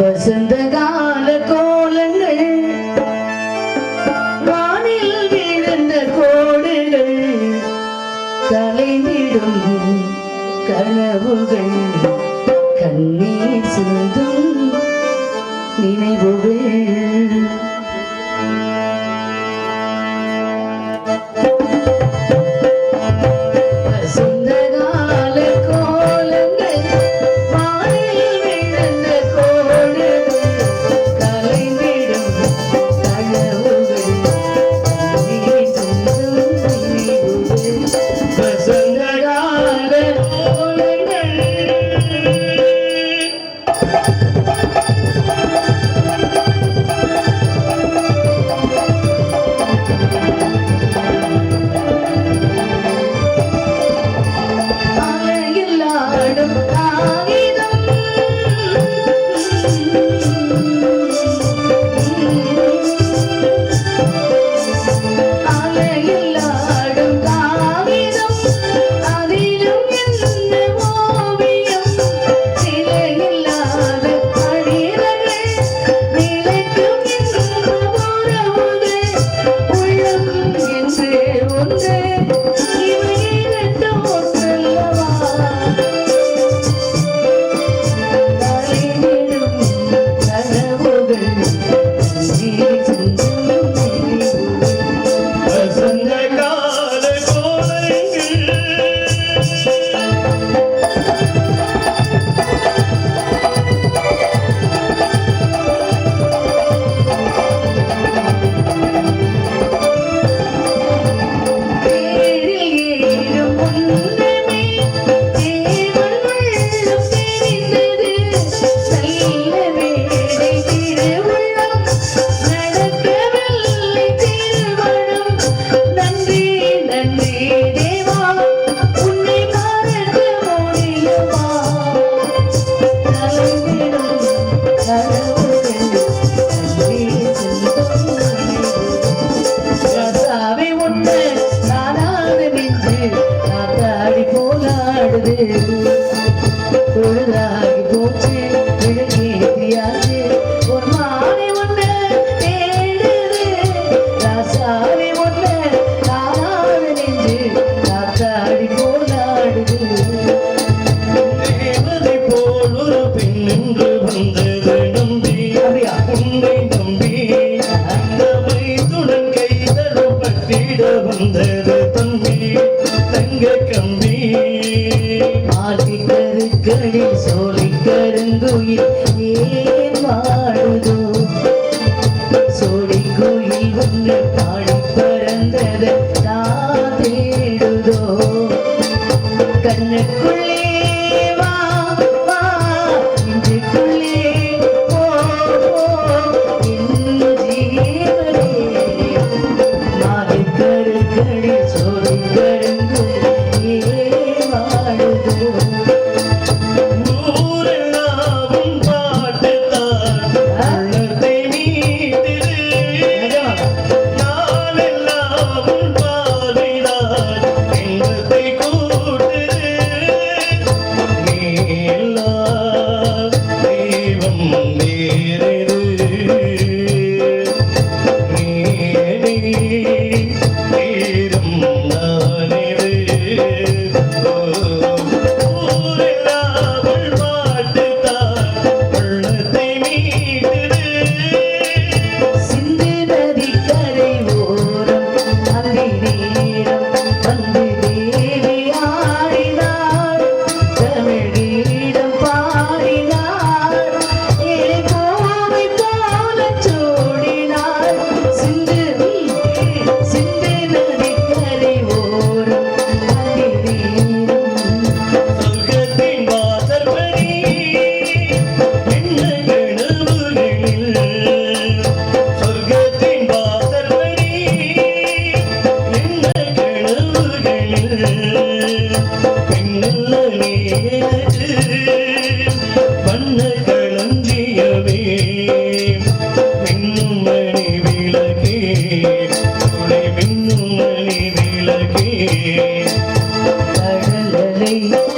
வசந்த கால கோலங்கள் வானில் விழுந்த கோடுகள் தலைவிடும் கனவுகள் கண்ணீர் சிந்தும் நினைவுகள். திருடா കണ്ണിൽ സോളിക്കരുങ്കുയിൽ ഏടുതു സോളിക്കുയിൽ ഒന്ന് പാടിപ്പറന്നത് താ തേടുതോ കണ്ണക്കുള്ള Hey.